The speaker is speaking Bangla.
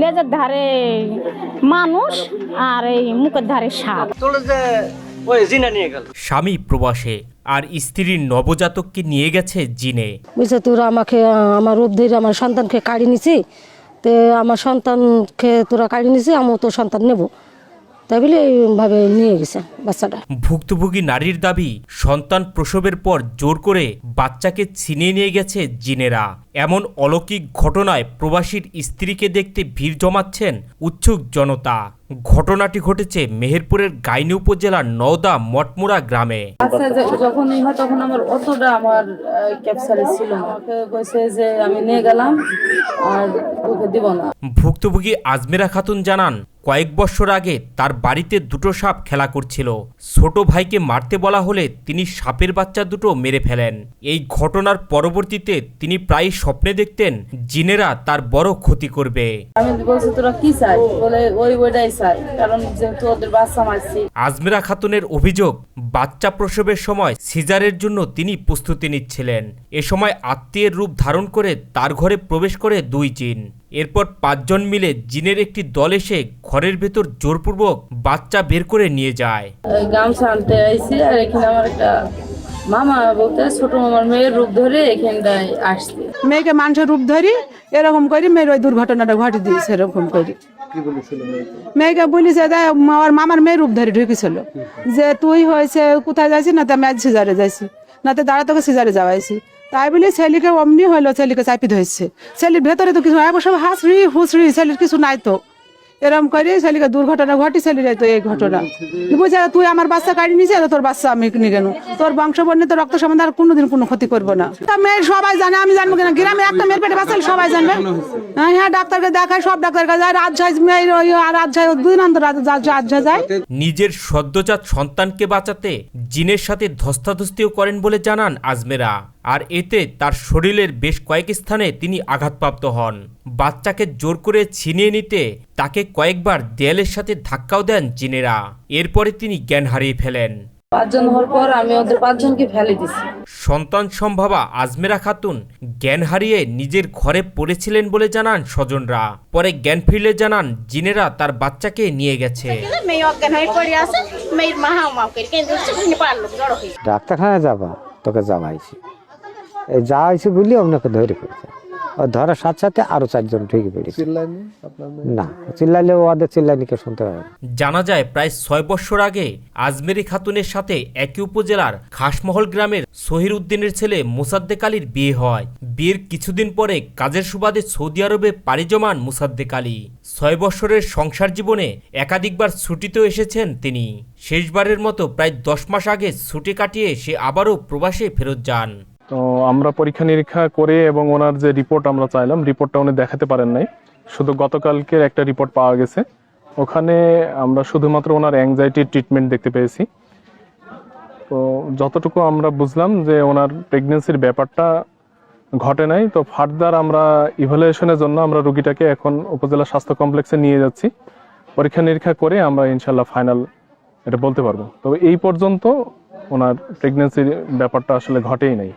লেজের ধারে মানুষ আর এই মুখের ধারে সাপ। স্বামী প্রবাসে আর স্ত্রীর নবজাতককে নিয়ে গেছে জিনে। বুঝছে তোরা আমাকে আমার রূপ ধরে আমার সন্তানকে কাড়ি নিছি। তে আমার সন্তানকে তোরা কাড়ি নিছি আমি তো সন্তান নেব। তাই বলে এইভাবে নিয়ে গেছে বাচ্চাটা। ভুক্তভোগী নারীর দাবি সন্তান প্রসবের পর জোর করে বাচ্চাকে ছিনিয়ে নিয়ে গেছে জিনেরা। এমন অলৌকিক ঘটনায় প্রবাসীর স্ত্রীকে দেখতে ভিড় জমাচ্ছেন উৎসুক জনতা। ঘটনাটি ঘটেছে মেহেরপুরের গাইনি উপজেলার নওদা মটমুড়া গ্রামে। আচ্ছা যখন এই হয় তখন আমার অতটা আমার ক্যাপচারে ছিল আমাকে কইছে যে আমি নিয়ে গেলাম আর তোকে দিব না। ভুক্তভোগী আজমেরা খাতুন জানান কয়েক বছর আগে তার বাড়িতে দুটো সাপ খেলা করছিল। ছোট ভাইকে মারতে বলা হলে তিনি সাপের বাচ্চা দুটো মেরে ফেলেন। এই ঘটনার পরবর্তীতে তিনি প্রায় স্বপ্নে দেখতেন জিনেরা তার বড় ক্ষতি করবে। আমি বলছি তোরা কি চাই বলে ওই ওইটাই চাই কারণ যেহেতু ওদের বাচ্চা মারছি। আজমেরা খাতুনের অভিযোগ বাচ্চা প্রসবের সময় সিজারের জন্য তিনি প্রস্তুতি নিচ্ছিলেন। এ সময় আত্মীয়ের রূপ ধারণ করে তার ঘরে প্রবেশ করে দুই জিন। এরপর পাঁচজন মিলে জিনের একটি দল এসে ঘরের ভেতর জোরপূর্বক বাচ্চা বের করে নিয়ে যায়। গামছা আনতে আইছি আর এখানে আমার একটা মামা বলতে ছোট মামার মেয়ের রূপ ধরে এখানটায় আসছে। মেয়েকে মানুষের রূপ ধরি এরকম করি মেয়ের ওই দুর্ঘটনাটা ঘটে দিয়েছে এরকম করি। মেয়েকে? বলিছে যে আমার মামার মেয়ের রূপ ধরে ঢুকেছিল। যে তুই হয়েছে কোথায় যাইছি না তা আজ সিজারে যাইছি। না তো দাঁড়া তোকে সিজারে যাওয়াইছি। তাই বলে ছেলেকে অমনি হলো, ছেলেকে চাপি ধরেছে। ছেলের ভেতরে তো কিছু সব হাসরি হুসরি, ছেলের কিছু নাই তো। এরকম করে ছেলেকে দুর্ঘটনা ঘটি ছেলের তো এই ঘটনা। বুঝে তুই আমার বাচ্চা কাটি আর তোর বাচ্চা আমি নিয়ে গেল তোর বংশ বর্ণে তোর রক্ত সম্বন্ধে আর কোনোদিন কোনো ক্ষতি করব না। তা মেয়ের সবাই জানে, আমি জানব কিনা? গ্রামে একটা মেয়ের পেটে বাচ্চা সবাই জানবে। হ্যাঁ হ্যাঁ ডাক্তারকে দেখায়, সব ডাক্তার কাছে যায় রাজশাহী মেয়ের ওই আর রাজশাহী দুই নন্দ রাজশাহী যায়। নিজের সদ্যজাত সন্তানকে বাঁচাতে জিনের সাথে ধস্তাধস্তিও করেন বলে জানান আজমেরা। আর এতে তার শরীরের বেশ কয়েক স্থানে তিনি আঘাতপ্রাপ্ত হন। বাচ্চাকে জোর করে ছিনিয়ে নিতে তাকে কয়েকবার দেয়ালের সাথে ধাক্কাও দেন জিনেরা। এরপরে তিনি জ্ঞান হারিয়ে ফেলেন। পাঁচজন হওয়ার পর আমি ওদের পাঁচজনকে ফেলে দিছি। সন্তান সম্ভাবা আজমেরা খাতুন জ্ঞান হারিয়ে নিজের ঘরে পড়েছিলেন বলে জানান স্বজনরা। পরে জ্ঞান ফিরলে জানান জিনেরা তার বাচ্চাকে নিয়ে গেছে। ডাক্তারখানায় যাবা তোকে এই যা হয়েছে বলি আপনাকে ধরে ফেলছে। ও ধরার সাথে সাথে আরও চারজন ঠিকই পড়েছে। না চিল্লাইলে ওদের চিল্লাইনি কেউ শুনতে পারে জানা যায় প্রায় ছয় বছর আগে আজমেরি খাতুনের সাথে একই উপজেলার খাসমহল গ্রামের সহির উদ্দিনের ছেলে মুসাদ্দেক আলীর বিয়ে হয়। বিয়ের কিছুদিন পরে কাজের সুবাদে সৌদি আরবে পাড়ি জমান মুসাদ্দেক আলী। ছয় বছরের সংসার জীবনে একাধিকবার ছুটিতেও এসেছেন তিনি। শেষবারের মতো প্রায় দশ মাস আগে ছুটি কাটিয়ে সে আবারও প্রবাসে ফেরত যান। তো আমরা পরীক্ষা নিরীক্ষা করে এবং ওনার যে রিপোর্ট আমরা চাইলাম রিপোর্টটা উনি দেখাতে পারেন নাই। শুধু গতকালকের একটা রিপোর্ট পাওয়া গেছে। ওখানে আমরা শুধুমাত্র ওনার অ্যাংজাইটির ট্রিটমেন্ট দেখতে পেয়েছি। তো যতটুকু আমরা বুঝলাম যে ওনার প্রেগনেন্সির ব্যাপারটা ঘটে নাই, তো ফার্দার আমরা ইভ্যালুয়েশনের জন্য আমরা রুগীটাকে এখন উপজেলা স্বাস্থ্য কমপ্লেক্সে নিয়ে যাচ্ছি। পরীক্ষা নিরীক্ষা করে আমরা ইনশাল্লাহ ফাইনাল এটা বলতে পারব। তবে এই পর্যন্ত ওনার প্রেগনেন্সির ব্যাপারটা আসলে ঘটেই নাই।